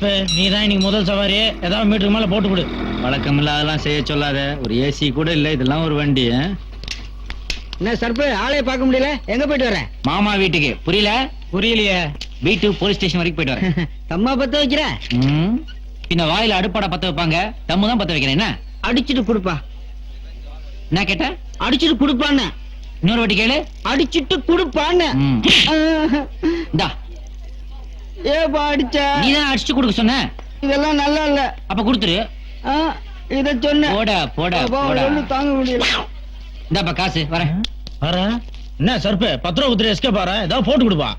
சர்ப்பு நீ தான் இன்னைக்கு முதல் சவாரி ஏதாவது மீட்டருக்கு மேல போட்டு கொடு. வழக்கம் இல்லாதெல்லாம் செய்ய சொல்லாத. ஒரு ஏசி கூட இல்ல இதெல்லாம் ஒரு வண்டி? என்ன சர்ப்பு ஆளைய பார்க்க முடியல? எங்க போயிட்டு வர? மாமா வீட்டுக்கு. புரியல? புரியலையே. வீட்டு போலீஸ் ஸ்டேஷன் வரைக்கும் போயிட்டு வரேன் தம்மா பத்த வைக்கிற. பின்ன வாயில அடுப்பாட பத்த வைப்பாங்க. தம்மு தான் பத்த வைக்கிறேன் என்ன? அடிச்சிட்டு குடுப்பா. என்ன கேட்ட? அடிச்சிட்டு குடுப்பான்னு. இன்னொரு வாட்டி கேளு. அடிச்சிட்டு குடுப்பான்னு. இந்தா. ஏப்பா அடிச்ச? நீ தான் அடிச்சு கொடுக்க சொன்ன? இதெல்லாம் நல்லா இல்ல அப்ப கொடுத்துரு. ஆ, இத சொன்ன போட போட தாங்க முடியல. இந்தாப்பா காசு வரேன். வர என்ன சர்ப்பு? பத்து ரூபா குத்துரு எஸ்கே பாரு. ஏதாவது போட்டு கொடுப்பா.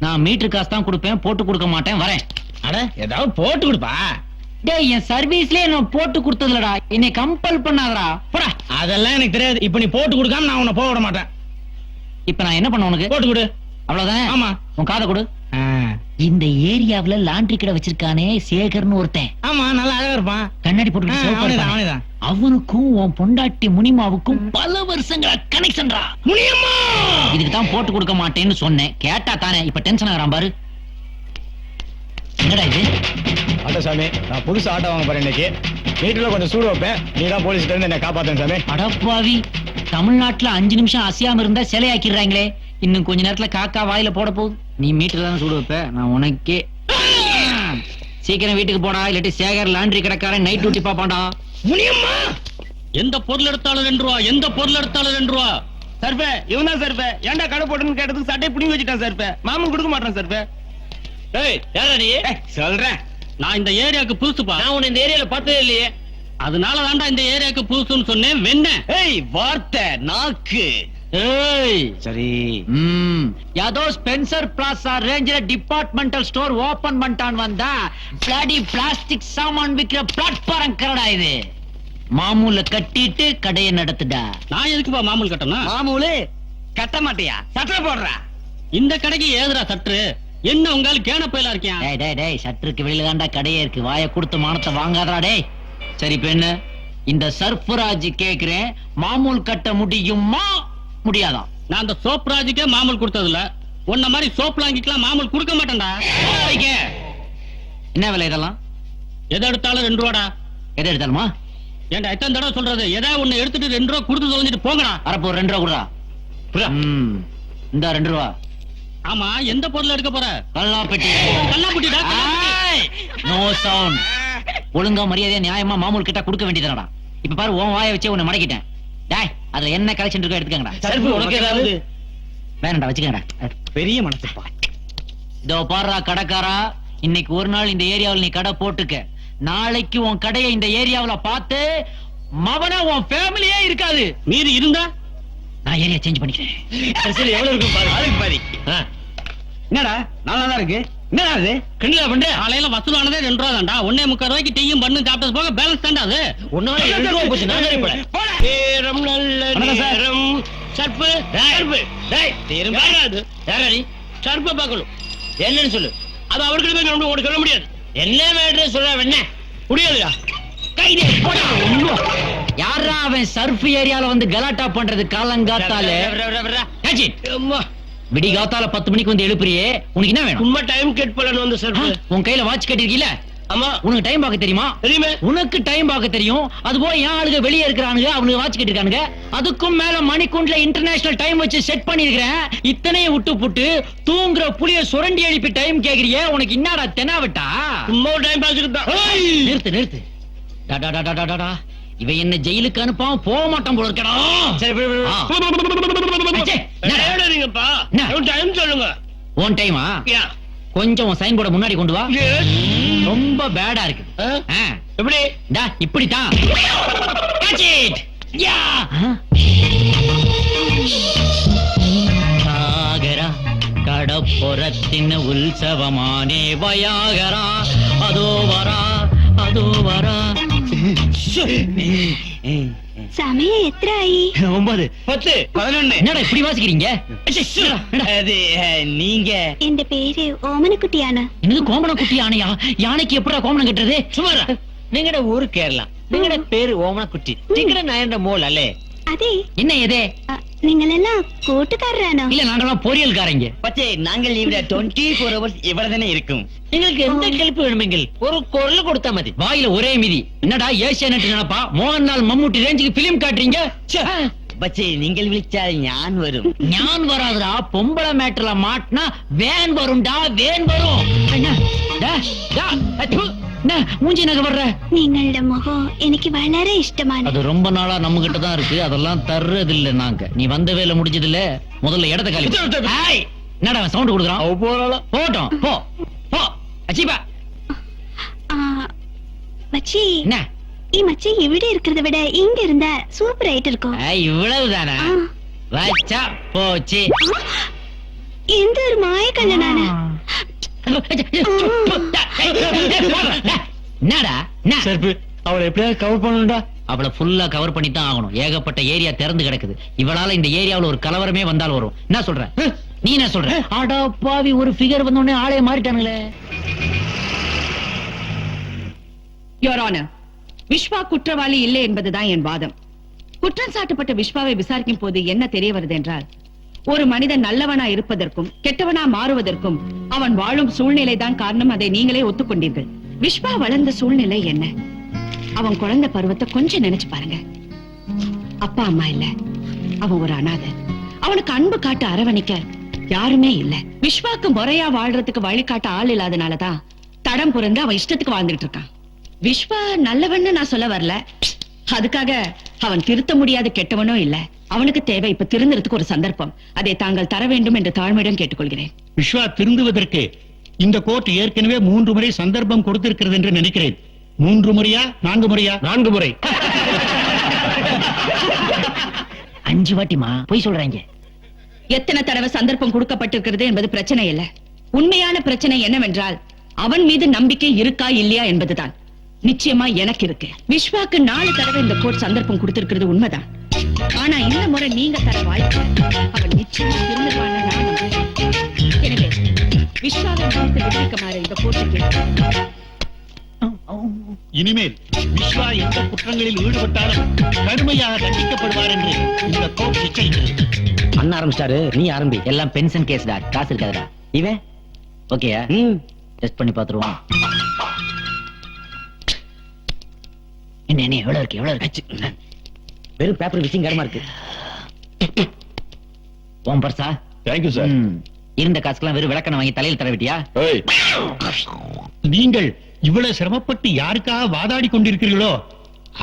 நான் மீட்டர் காசு தான் கொடுப்பேன் போட்டு கொடுக்க மாட்டேன் வரேன். அட ஏதாவது போட்டு கொடுப்பா. டேய் என் சர்வீஸ்லயே நான் போட்டு கொடுத்ததுலடா. என்னை கம்பல் பண்ணாதடா. போடா. அதெல்லாம் எனக்கு தெரியாது. இப்ப நீ போட்டு கொடுக்காம நான் உன்னை போக விட மாட்டேன். இப்ப நான் என்ன பண்ண உனக்கு? போட்டு கொடு. அவ்வளவுதானே? ஆமா. உன் காதை கொடு. இந்த ஏரியாவுல லாண்டரி கடை வச்சிருக்கானே சேகர்னு ஒருத்தன். ஆமா நல்லா அழகா இருப்பான். கண்ணாடி போட்டு அவனுக்கும் உன் பொண்டாட்டி முனிமாவுக்கும் பல வருஷங்களா கனெக்ஷன்டா முனியம்மா! இதுக்கு தான் போட்டு கொடுக்க மாட்டேன்னு சொன்னேன். கேட்டா தானே இப்ப டென்ஷன் ஆகிறான் பாரு. என்னடா இது? ஆட்டோ சாமி நான் புதுசு ஆட்டோ வாங்க போறேன் இன்னைக்கு. வீட்டுல கொஞ்சம் சூடு வைப்பேன். நீ தான் போலீஸ்ல இருந்து என்ன காப்பாத்தேன் சாமி. அடப்பாவி. தமிழ்நாட்டுல அஞ்சு நிமிஷம் அசையாம இருந்தா சிலையாக்கிடுறாங்களே. இன்னும் கொஞ்ச நேரத்துல காக்கா வாயில போட போகுது. நீ மீட்டர் தானே சூடு வைப்ப? நான் உனக்கே சீக்கிரம் வீட்டுக்கு போடா இல்லாட்டி சேகர் லாண்டரி கடைக்காரன் நைட் டியூட்டி பாப்பான்டா முனியம்மா! எந்த பொருள் எடுத்தாலும் ரெண்டு ரூபா எந்த பொருள் எடுத்தாலும் ரெண்டு ரூபா. சர்பே இவன் தான் சர்பே ஏன்டா கடை போட்டுன்னு கேட்டதுக்கு சட்டையை பிடிங்கி வச்சுட்டான் சர்பே மாமன் கொடுக்க மாட்டான் சர்பே ஏய் யாரா நீ? சொல்றேன். நான் இந்த ஏரியாவுக்கு புதுசுப்பா. நான் உன்னை இந்த ஏரியால பார்த்ததே இல்லையே. அதனால தான்டா இந்த ஏரியாவுக்கு புதுசுன்னு சொன்னேன் வெண்ண ஏய் வார்த்தை நாக்கு. சரி. யாதோ ஸ்பென்சர் பிளாசா ரேஞ்சில டிபார்ட்மெண்டல் ஸ்டோர் ஓபன் பண்ணிட்டான் வந்தா பிளாடி பிளாஸ்டிக் சாமான் விக்கிற பிளாட்ஃபாரம் கரடா இது. மாமூல கட்டிட்டு கடையை நடத்துடா. நான் எதுக்குப்பா மாமூல் கட்டணும்? மாமூலு கட்ட மாட்டியா? சட்டை போடுறா. இந்த கடைக்கு ஏதுடா சற்று என்ன உங்கால கேன பயிலா இருக்கியா? டேய் டேய் டேய் சற்றுக்கு வெளியில தாண்டா கடையே இருக்கு. வாயை கொடுத்து மானத்தை வாங்காதடா டேய். சரி என்ன? இந்த சர்ஃபராஜ் கேக்குறேன். மாமூல் கட்ட முடியுமா? முடியாதா நான் அந்த சோப் ராஜுக்கே மாமூல் கொடுத்ததில்ல. உன்ன மாதிரி சோப் லாங்கிக்கலாம் மாமூல் கொடுக்க மாட்டேன்டா. என்ன விலை இதெல்லாம்? எதை எடுத்தாலும் ரெண்டு ரூபாடா. எதை எடுத்தாலுமா? ஏன்டா எத்தனை தடவை சொல்றது? எதாவது ஒண்ணு எடுத்துட்டு ரெண்டு ரூபா கொடுத்து தொலைஞ்சிட்டு போங்கடா. அரப்போ ரெண்டு ரூபா கொடுடா. புரியா? இந்த ரெண்டு ரூபா. ஆமா எந்த பொருள் எடுக்க போற? கல்லாப்பெட்டி. கல்லாப்பட்டிடா நோ சவுண்ட் ஒழுங்கா மரியாதையா நியாயமா மாமூல் கிட்ட கொடுக்க வேண்டியதுடா இப்ப பாரு உன் வாயை வச்சே உன்னை மடக்கிட்டேன். டேய் அதுல என்ன கலெக்ஷன் இருக்கோ எடுத்துக்கங்கடா. சர்பு உனக்கு ஏதாவது வேணாம்டா வச்சுக்கங்கடா. பெரிய மனசுப்பா இதோ பாருடா கடைக்காரா இன்னைக்கு ஒரு நாள் இந்த ஏரியாவுல நீ கடை போட்டுக்க. நாளைக்கு உன் கடையை இந்த ஏரியாவுல பார்த்து மவன உன் ஃபேமிலியே இருக்காது. மீறி இருந்தா? நான் ஏரியா சேஞ்ச் பண்ணிக்கிறேன். சரி எவ்வளவு இருக்கும் பாரு. பாதி. என்னடா நல்லா தான் இருக்கு. என்னடா அது கிண்டலா பண்ற? காலையில வசூலானதே ரெண்டு ரூபா தான்டா. ஒன்னே முக்கால் ரூபாய்க்கு டீயும் பண்ணு சாப்பிட்டது போக பேலன்ஸ் தான்டா அது. ஒன்னால ரெண்டு ரூபா போச்சு நான் சரி. போல நேரம் நல்ல வணக்கம் சார். நேரம். சர்ப்பு சர்பு டேய் திரும்ப யாராது யாராடி சர்ப்பை பார்க்கணும். என்னன்னு சொல்லு. அது அவர்கிட்ட போய் நம்ம உனக்கு சொல்ல முடியாது. என்ன மேட்ரு சொல்ல என்ன முடியாதுடா. யாரா அவன் சர்ஃப் ஏரியால வந்து கலாட்டா பண்றது காலங்காத்தால? ஏச்சி, விடி காத்தால பத்து மணிக்கு வந்து எழுப்புறியே உனக்கு என்ன வேணும்? சும்மா டைம் கேட் பண்ணணும் வந்து சர்ப்பு உன் கையில வாட்ச் கட்டிருக்கீல ஆமா. உனக்கு டைம் பார்க்க தெரியுமா? தெரியுமே. உனக்கு டைம் பார்க்க தெரியும். அது போல என் ஆளுங்க வெளியே இருக்கிறானுங்க அவனுக்கு வாட்ச் கட்டிருக்கானுங்க. அதுக்கும் மேல மணிக்குண்டுல இன்டர்நேஷனல் டைம் வச்சு செட் பண்ணிருக்கிறேன். இத்தனையும் விட்டு புட்டு தூங்குற புளிய சுரண்டி எழுப்பி டைம் கேக்குறியே உனக்கு என்னடா தெனாவட்டா? சும்மா டைம் தான் நிறுத்து நிறுத்து. டா, டா, டா, டா, டா. இவன் என்ன ஜெயிலுக்கு அனுப்பாம போக மாட்டான் போல இருக்கடா. சொல்லுங்க. உன் டைமா கொஞ்சம் சைன் போர்டை முன்னாடி கொண்டு வா. ரொம்ப பேடா இருக்கு. எப்படி? டா இப்படித்தான்! சாகரா கடப்புறத்தின் உற்சவமானே வயாகரா. அதோ வரா அதோ வரா. சமயம் எத்தனை ஆயி ஒன்பது பத்து பதினொன்னு என்னடா இப்படி வாசிக்கிறீங்க அது நீங்க இந்த பேரு ஓமனக்குட்டி யானை என்னது கோமனக்குட்டி யானையா யானைக்கு எப்படா கோமனம் கட்டுறது சுமாரா நீங்கட ஊரு கேரளா நீங்கட என்ன நீங்கள் எல்லாம் கூட்டுக்காரரானோ? இல்ல நாங்கெல்லாம் பொரியல்காரங்க பச்சே நாங்கள் இவிட டுவெண்ட்டி ஃபோர் ஹவர்ஸ் இவ்வளவுதானே இருக்கும். எங்களுக்கு எந்த கெல்ப்பு வேணுமெங்கள் ஒரு குரல் கொடுத்தா மதி. வாயில ஒரே மிதி. என்னடா ஏசியா நட்டு நினைப்பா? மோகன் நாள் மம்முட்டி ரேஞ்சுக்கு பிலிம் காட்டுறீங்க? ச்சே. பச்சே நீங்கள் விழிச்சால் ஞான் வரும். ஞான் வராதுடா. பொம்பளை மேட்டர்ல மாட்டினா வேன் வரும்டா வேன் வரும். அண்ணா, டா, டா, அச்சு. என்ன? மூஞ்சி நகை வர்ற நீங்களோட முகம் எனக்கு வளர இஷ்டமான அது ரொம்ப நாளா நம்ம கிட்ட இருக்கு. அதெல்லாம் தர்றது இல்ல நாங்க. நீ வந்த வேலை முடிஞ்சது முதல்ல இடத்த காலி மச்சி. என்ன? ஏ மச்சி இவிட இருக்கிறத விட இங்க இருந்தா சூப்பர் ஆயிட்டு வச்சா போச்சு. எந்த ஒரு மாய கல்யாணம் என்னடா? என்ன? செருப்பு அவளை எப்படியாவது கவர் பண்ணணும்டா. அவளை ஃபுல்லா கவர் பண்ணி தான் ஆகணும். ஏகப்பட்ட ஏரியா திறந்து கிடக்குது. இவளால இந்த ஏரியாவுல ஒரு கலவரமே வந்தால் வரும். என்ன சொல்ற? நீ என்ன சொல்ற? ஆடா பாவி ஒரு ஃபிகர் வந்த உடனே ஆளே மாறிட்டானுங்களே. யோர் ஆனர் விஸ்வா குற்றவாளி இல்லை என்பதுதான் என் வாதம். குற்றம் சாட்டப்பட்ட விஸ்வாவை விசாரிக்கும் போது என்ன தெரிய வருது என்றால் ஒரு மனிதன் நல்லவனா இருப்பதற்கும் கெட்டவனா மாறுவதற்கும் அவன் வாழும் சூழ்நிலை தான் காரணம். அதை நீங்களே ஒத்துக்கொண்டீர்கள். விஸ்வா வளர்ந்த சூழ்நிலை என்ன? அவன் குழந்தை பருவத்தை கொஞ்சம் நினைச்சு பாருங்க. அப்பா அம்மா இல்ல. அவன் ஒரு அனாதை. அவனுக்கு அன்பு காட்ட அரவணைக்க யாருமே இல்ல. விஸ்வாக்கு முறையா வாழ்றதுக்கு வழிகாட்ட ஆள் இல்லாதனாலதான் தடம் புரந்து அவன் இஷ்டத்துக்கு வாழ்ந்துட்டு இருக்கான். விஸ்வா நல்லவன்னு நான் சொல்ல வரல. அதுக்காக அவன் திருத்த முடியாத கெட்டவனோ இல்ல. அவனுக்கு தேவை இப்ப திருந்துறதுக்கு ஒரு சந்தர்ப்பம். அதை தாங்கள் தர வேண்டும் என்று தாழ்மையிடம் கேட்டுக்கொள்கிறேன். விஸ்வா திருந்துவதற்கு இந்த கோர்ட் ஏற்கனவே மூன்று முறை சந்தர்ப்பம் கொடுத்திருக்கிறது என்று நினைக்கிறேன். மூன்று முறையா? நான்கு முறையா? நான்கு முறை. அஞ்சு வாட்டிமா போய் சொல்றாங்க. எத்தனை தடவை சந்தர்ப்பம் கொடுக்கப்பட்டிருக்கிறது என்பது பிரச்சனை இல்ல. உண்மையான பிரச்சனை என்னவென்றால் அவன் மீது நம்பிக்கை இருக்கா இல்லையா என்பதுதான். நிச்சயமா எனக்கு இருக்கு. விஸ்வாக்கு நாலு தடவை இந்த கோர்ட் சந்தர்ப்பம் கொடுத்திருக்கிறது உண்மைதான். ஆனா இந்த முறை நீங்க தர வாய்ப்பு அவன் நிச்சயமா. எனவே இந்த இனிமேல் விஸ்வா எந்த குற்றங்களில் ஈடுபட்டாலும் கடுமையாக தண்டிக்கப்படுவார் என்று இந்த கோர்ட் நிச்சயிக்கிறது. அண்ணா ஆரம்பிச்சிட்டாரு நீ ஆரம்பி. எல்லாம் பென்ஷன் கேஸ்டா காசு இருக்காதுடா. இவன் ஓகேயா ம். டெஸ்ட் பண்ணி பாத்துருவோம். என்ன என்ன எவ்வளவு இருக்கு எவ்வளவு இருக்கு? வெறும் பேப்பர் விஷயங்கரமா இருக்கு. உன் பர்சா தேங்க்யூ சார். இருந்த காசுக்கெல்லாம் வெறும் விளக்கணை வாங்கி தலையில் தர விட்டியா? ஏய். நீங்கள் இவ்வளவு சிரமப்பட்டு யாருக்காக வாதாடி கொண்டிருக்கிறீர்களோ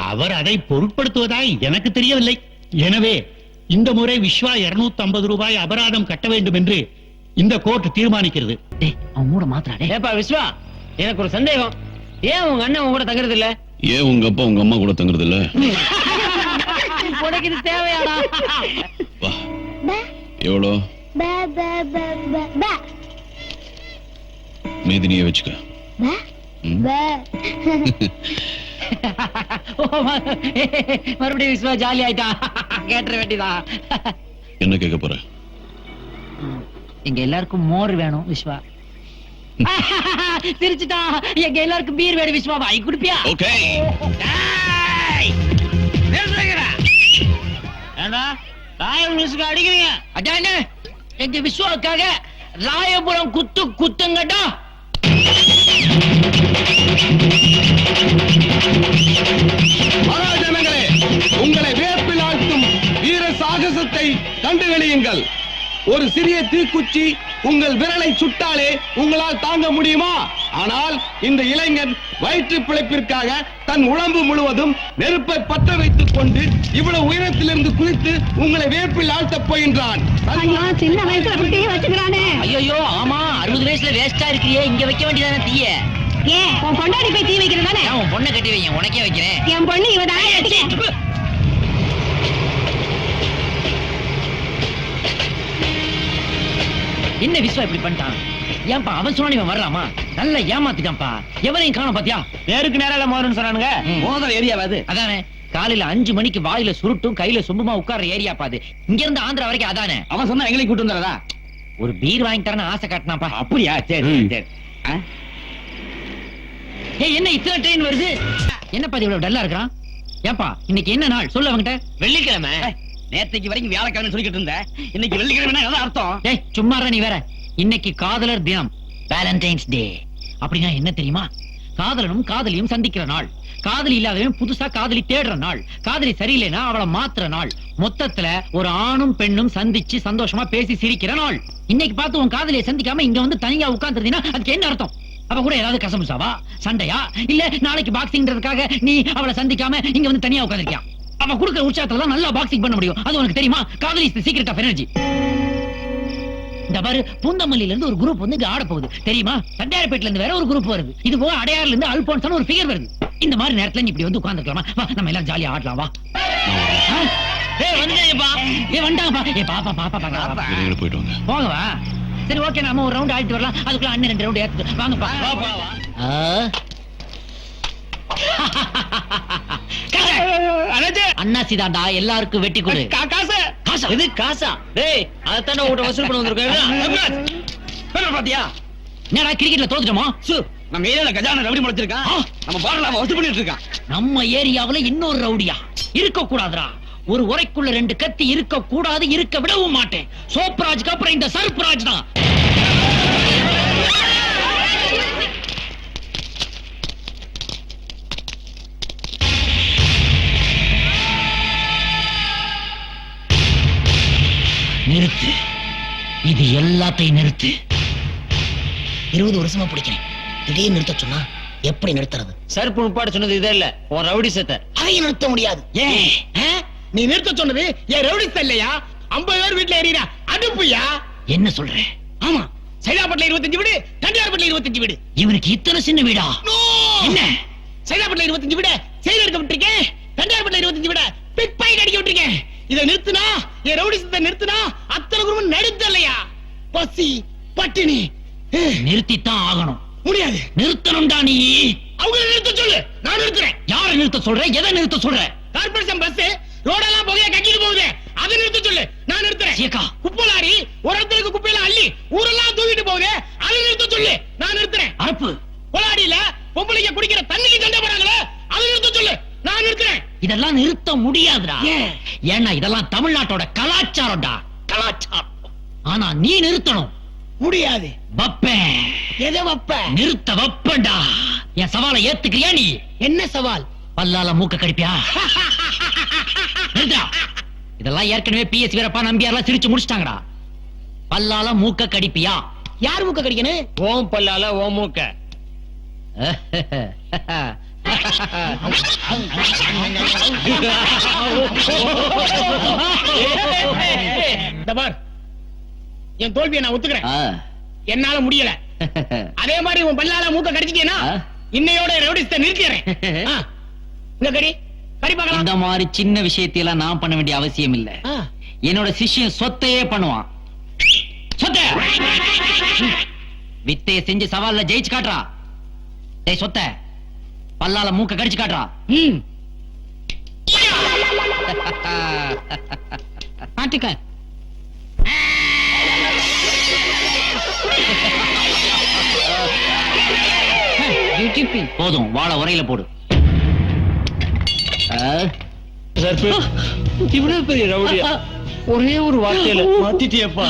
அவர் அதை பொருட்படுத்துவதாய் எனக்கு தெரியவில்லை. எனவே இந்த முறை விஸ்வா 250 ஐம்பது ரூபாய் அபராதம் கட்ட வேண்டும் என்று இந்த கோர்ட் தீர்மானிக்கிறது. டேய் அவன் மூட மாத்திரா டேய் ஏப்பா விஸ்வா எனக்கு ஒரு சந்தேகம். ஏன் உங்க அண்ணன் உங்க கூட தங்குறது இல்ல ஏன் உங்க அப்பா உங்க அம்மா கூட தங்குறது இல்ல உனக்கு இது தேவையாடா? வா. எவ்வளோ? மீதி நீயே வச்சுக்க. மறுபடியும் விஸ்வா ஜாலி ஆயிட்டான் கேட்டுற வேண்டியதான் என்ன கேட்க போற? எங்க எல்லாருக்கும் மோர் வேணும் விஸ்வா. சிரிச்சுட்டா. எங்க எல்லாருக்கும் பீர் வேணும் விஸ்வா. வாங்கி குடுப்பியா? ஓகே. ஏண்டா? ராயல் மியூசிக் அடிக்கிறீங்க. அதானே எங்க விஸ்வாவுக்காக ராயபுரம் குத்து குத்துங்கடா. மகாஜனங்களே உங்களை வேப்பில் ஆழ்த்தும் வீர சாகசத்தை கண்டு வெளியுங்கள். ஒரு சிறிய தீக்குச்சி உங்கள் விரலை சுட்டாலே உங்களால் தாங்க முடியுமா? ஆனால் இந்த இளைஞன் வயிற்று பிழைப்பிற்காக தன் உடம்பு முழுவதும் நெருப்பை பற்ற வைத்துக் கொண்டு இவ்வளவு உயரத்திலிருந்து குதித்து உங்களை வேப்பில் ஆழ்த்தப் போகின்றான். சின்ன வயசுல அப்படியே வச்சுக்கிறானே. ஐயோ ஆமா அறுபது வயசுல வேஸ்டா இருக்கிறியே இங்க வைக்க வேண்டியதானே தீய? ஏன் உன் பொண்டாடி போய் தீ வைக்கிறதானே நான் உன் பொண்ணை கட்டி வைங்க உனக்கே வைக்கிறேன். என் பொண்ணு இவதான் என்ன விஸ்வா இப்படி பண்ணிட்டான்? ஏன்பா அவன் சொன்னா இவன் வர்றாமா? நல்லா ஏமாத்திட்டான்ப்பா. எவனையும் காணோம் பாத்தியா? நேருக்கு நேரால மோதணும் சொன்னானுங்க. மோதல் ஏரியாவாது அதானே. காலையில அஞ்சு மணிக்கு வாயில சுருட்டும் கையில சொம்புமா உட்கார்ற ஏரியா பாது இங்க இருந்து ஆந்திரா வரைக்கும் அதானே. அவன் சொன்னா எங்களையும் கூட்டு வந்துடுறதா? ஒரு பீர் வாங்கி தரேன்னு ஆசை காட்டினாப்பா அப்படியா? சரி. சரி? ஏய் என்ன இத்தனை ட்ரெயின் வருது? என்னப்பா இது இவ்வளவு டல்லா இருக்கான் ஏன்பா இன்னைக்கு என்ன நாள்? சொல்லு அவங்கிட்ட வெள்ளிக்கிழமை. நேத்தைக்கு வரைக்கும் வியாழக்கிழமை சொல்லிக்கிட்டு இருந்த. இன்னைக்கு வெள்ளிக்கிழமை அர்த்தம்? டேய் சும்மா நீ வேற. இன்னைக்கு காதலர் தினம். வேலண்டைன்ஸ் டே அப்படின்னா என்ன தெரியுமா? காதலனும் காதலியும் சந்திக்கிற நாள். காதலி இல்லாதவன் புதுசா காதலி தேடுற நாள். காதலி சரியில்லைன்னா அவளை மாத்துற நாள். மொத்தத்துல ஒரு ஆணும் பெண்ணும் சந்திச்சு சந்தோஷமா பேசி சிரிக்கிற நாள். இன்னைக்கு பார்த்து உன் காதலியை சந்திக்காம இங்க வந்து தனியா உட்கார்ந்துருந்தீங்கன்னா அதுக்கு என்ன அர்த்தம்? அவ கூட ஏதாவது கசமுசாவா சண்டையா? இல்ல நாளைக்கு பாக்ஸிங்ன்றதுக்காக நீ அவளை சந்திக்காம இங்க வந்து தனியா உட்காந்துருக்கியா அவ கொடுக்குற உற்சாகத்துல தான் நல்லா பாக்ஸிங் பண்ண முடியும். அது உனக்கு தெரியுமா? காதலி இஸ் சீக்ரெட் ஆஃப் எனர்ஜி இந்த பாரு பூந்தமல்லியில இருந்து ஒரு குரூப் வந்து இங்க ஆட போகுது. தெரியுமா? தண்டையார்பேட்ல இருந்து வேற ஒரு குரூப் வருது. இது போக அடையாறுல இருந்து ஒரு ஃபிகர் வருது. இந்த மாதிரி நேரத்துல இப்படி வந்து உட்கார்ந்துக்கலாமா வா நம்ம எல்லாம் ஜாலியா ஆடலாம் வா? ஏய் வந்தேப்பா ஏய் வந்தாங்கப்பா ஏய் பாப்பா பாப்பா. பாப்பா போயிட்டு வாங்க. போங்க வா. சரி ஓகே நாம ஒரு ரவுண்ட் ஆடிட்டு வரலாம். அதுக்குள்ள அண்ணன் ரெண்டு ரவுண்ட் ஏத்து வாங்கப்பா. ஆ? அண்ணாசி தாண்டா எல்லாருக்கும் வெட்டி கொடு. காசு? இது காசா. டேய் அதைத்தானே உங்கள்கிட்ட வசூல் பண்ண வந்திருக்கேன் பாத்தியா? என்னடா கிரிக்கெட்ல தோத்துட்டோமா? சு நம்ம ஏரியால கஜான ரவுடி முளைச்சிருக்கான். நம்ம பாடல அவன் வசூல் பண்ணிட்டு இருக்கான் நம்ம ஏரியாவுல இன்னொரு ரவுடியா? இருக்க கூடாதுடா ஒரு உரைக்குள்ள ரெண்டு கத்தி இருக்க கூடாது இருக்க விடவும் மாட்டேன். சோப்ராஜ்க்கு அப்புறம் இந்த சர்ப்ராஜ் தான். நிறுத்து இது எல்லாத்தையும் நிறுத்து. இருபது வருஷமா பிடிக்கிறேன். திடீர்னு நிறுத்த சொன்னா எப்படி நிறுத்துறது? சர்ப்பு முப்பாடு சொன்னது இதே இல்ல. உன் ரவுடி சத்த. அதையும் நிறுத்த முடியாது. ஏன்? நீ நிறுத்த சொன்னது என் ரவுடிஸ் இல்லையா? ஐம்பது பேர் வீட்டுல எறியா அடுப்புயா? என்ன சொல்ற? ஆமா. சைதாப்பட்டில இருபத்தஞ்சு வீடு தண்டியார்பட்டில இருபத்தஞ்சு வீடு. இவனுக்கு இத்தனை சின்ன வீடா? என்ன? சைதாப்பட்டில இருபத்தஞ்சு வீடு செயல் எடுக்க விட்டுருக்கேன் தண்டியார்பட்டில இருபத்தஞ்சு வீடு பிக் பாயிண்ட் அடிக்க விட்டுருக்கேன் இதை நிறுத்துனா என் ரவுடிசத்தை நிறுத்துனா அத்தனை குடும்பம் நடுத்த இல்லையா? பசி பட்டினி நிறுத்தித்தான் ஆகணும். முடியாது. நிறுத்தணும்டா நீ. அவங்கள நிறுத்த சொல்லு. நான் நிறுத்துறேன். யார நிறுத்த சொல்ற? எதை நிறுத்த சொல்ற? கார்பரேஷன் பஸ் ரோடெல்லாம் புகைய கட்டிட்டு போகுது. அதை நிறுத்த சொல்லு. நான் நிறுத்துறேன். சீக்கா. குப்பை லாரி ஒரு இடத்துக்கு குப்பையெல்லாம் அள்ளி ஊரெல்லாம் தூக்கிட்டு போகுது. அதை நிறுத்த சொல்லு. நான் நிறுத்துறேன். அரப்பு கொலாடியில பொம்பளைங்க குடிக்கிற தண்ணிக்கு சண்டை போறாங்களே அதை நிறுத்த சொல்லு. நான் நிறுத்துறேன் இதெல்லாம் நிறுத்த முடியாதுடா. ஏன்? ஏன்னா இதெல்லாம் தமிழ்நாட்டோட கலாச்சாரம்டா. கலாச்சாரம். ஆனா நீ நிறுத்தணும். முடியாது. வப்பேன் எதை வப்ப? நிறுத்த வப்பேன்டா. என் சவாலை ஏத்துக்கிறியா நீ? என்ன சவால்? பல்லால மூக்க கடிப்பியா. இதெல்லாம் ஏற்கனவே பிஎஸ் வீரப்பா நம்பியார்லாம் சிரிச்சு முடிச்சிட்டாங்கடா. பல்லால மூக்க கடிப்பியா? யார் மூக்க கடிக்கணும்? ஓம் பல்லால ஓம் மூக்க. என் தோல்வியை நான் ஒத்துக்கிறேன். என்னால முடியல. அதே மாதிரி உன் பல்லால மூக்க கடிச்சிட்டேனா. இன்னையோட ரவுடிஸ்ட நிறுத்திடுறேன். இந்த கடி மாதிரி சின்ன விஷயத்தையெல்லாம் நான் பண்ண வேண்டிய அவசியம் இல்ல. என்னோட சிஷ்யன் சொத்தையே பண்ணுவான். சொத்த! வித்தைய செஞ்சு சவால்ல ஜெயிச்சு காட்டுறா டேய் சொத்த! பல்லால மூக்க கடிச்சு காட்டுறா. ம். காட்டுக்க போதும் வாழ உரையில போடு. இவ்வளவு பெரிய ரவுடியா? ஒரே ஒரு வார்த்தையில மாத்திட்டியப்பா.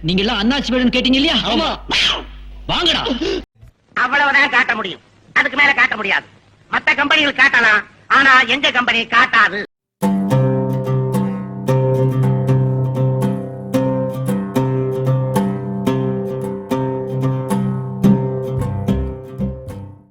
நீங்க எல்லாம் அண்ணாச்சி வீடுன்னு கேட்டீங்க இல்லையா? ஆமா. வாங்கடா. அவ்வளவுதான் காட்ட முடியும். அதுக்கு மேல காட்ட முடியாது. மத்த கம்பெனிகள் காட்டலாம். ஆனா எங்க கம்பெனி காட்டாது.